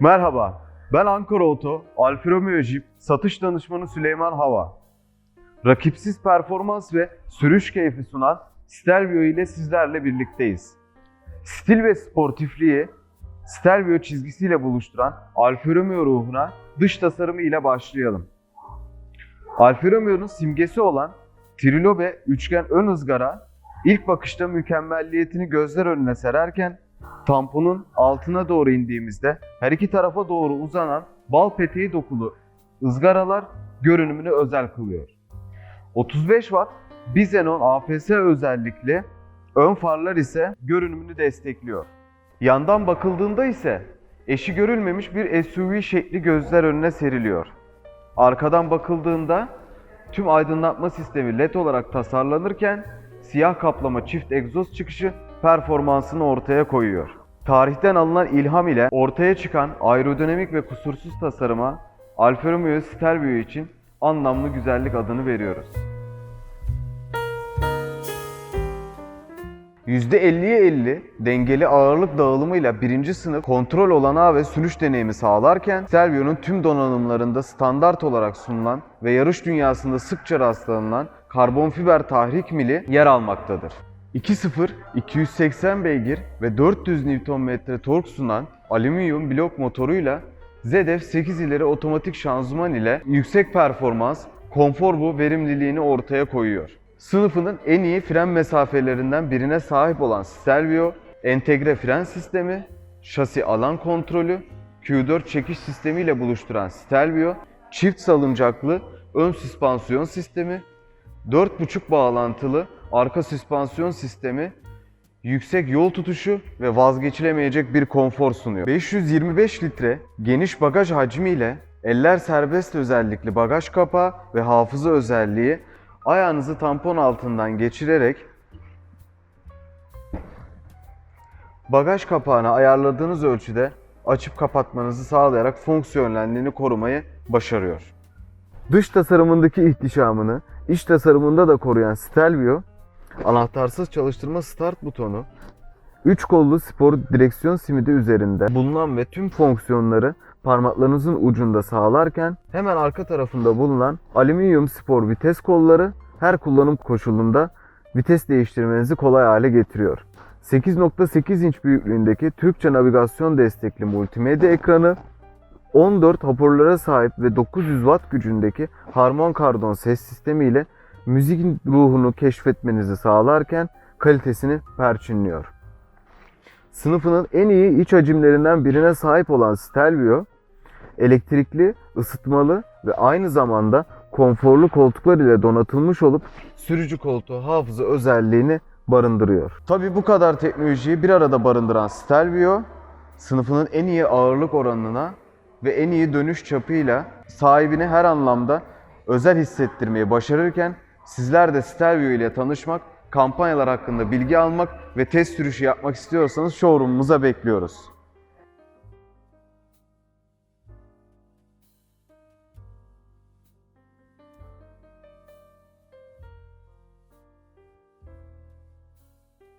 Merhaba, ben Ankara Oto, Alfa Romeo Jeep satış danışmanı Süleyman Hava. Rakipsiz performans ve sürüş keyfi sunan Stelvio ile sizlerle birlikteyiz. Stil ve sportifliği Stelvio çizgisiyle buluşturan Alfa Romeo ruhuna dış tasarımı ile başlayalım. Alfa Romeo'nun simgesi olan trilobe üçgen ön ızgara ilk bakışta mükemmelliyetini gözler önüne sererken tamponun altına doğru indiğimizde her iki tarafa doğru uzanan bal peteği dokulu ızgaralar görünümünü özel kılıyor. 35 watt Bizenon AFS özellikli ön farlar ise görünümünü destekliyor. Yandan bakıldığında ise eşi görülmemiş bir SUV şekli gözler önüne seriliyor. Arkadan bakıldığında tüm aydınlatma sistemi LED olarak tasarlanırken siyah kaplama çift egzoz çıkışı performansını ortaya koyuyor. Tarihten alınan ilham ile ortaya çıkan aerodinamik ve kusursuz tasarıma Alfa Romeo Stelvio için anlamlı güzellik adını veriyoruz. %50'ye 50 dengeli ağırlık dağılımıyla birinci sınıf kontrol olanağı ve sürüş deneyimi sağlarken Stelvio'nun tüm donanımlarında standart olarak sunulan ve yarış dünyasında sıkça rastlanılan karbon fiber tahrik mili yer almaktadır. 2.0 280 beygir ve 400 Nm tork sunan alüminyum blok motoruyla ZF 8 ileri otomatik şanzıman ile yüksek performans, konfor bu verimliliğini ortaya koyuyor. Sınıfının en iyi fren mesafelerinden birine sahip olan Stelvio, entegre fren sistemi, şasi alan kontrolü, Q4 çekiş sistemiyle buluşturan Stelvio, çift salıncaklı ön süspansiyon sistemi, 4.5 bağlantılı arka süspansiyon sistemi, yüksek yol tutuşu ve vazgeçilemeyecek bir konfor sunuyor. 525 litre geniş bagaj hacmiyle eller serbest özellikli bagaj kapağı ve hafıza özelliği ayağınızı tampon altından geçirerek bagaj kapağını ayarladığınız ölçüde açıp kapatmanızı sağlayarak fonksiyonelliğini korumayı başarıyor. Dış tasarımındaki ihtişamını iç tasarımında da koruyan Stelvio, anahtarsız çalıştırma start butonu, 3 kollu spor direksiyon simidi üzerinde bulunan ve tüm fonksiyonları parmaklarınızın ucunda sağlarken hemen arka tarafında bulunan alüminyum spor vites kolları her kullanım koşulunda vites değiştirmenizi kolay hale getiriyor. 8.8 inç büyüklüğündeki Türkçe navigasyon destekli multimedya ekranı, 14 hoparlöre sahip ve 900 watt gücündeki Harman Kardon ses sistemi ile müzik ruhunu keşfetmenizi sağlarken kalitesini perçinliyor. Sınıfının en iyi iç hacimlerinden birine sahip olan Stelvio, elektrikli, ısıtmalı ve aynı zamanda konforlu koltuklar ile donatılmış olup sürücü koltuğu hafıza özelliğini barındırıyor. Tabi bu kadar teknolojiyi bir arada barındıran Stelvio, sınıfının en iyi ağırlık oranına ve en iyi dönüş çapıyla sahibini her anlamda özel hissettirmeyi başarırken sizler de Stelvio ile tanışmak, kampanyalar hakkında bilgi almak ve test sürüşü yapmak istiyorsanız showroom'umuza bekliyoruz.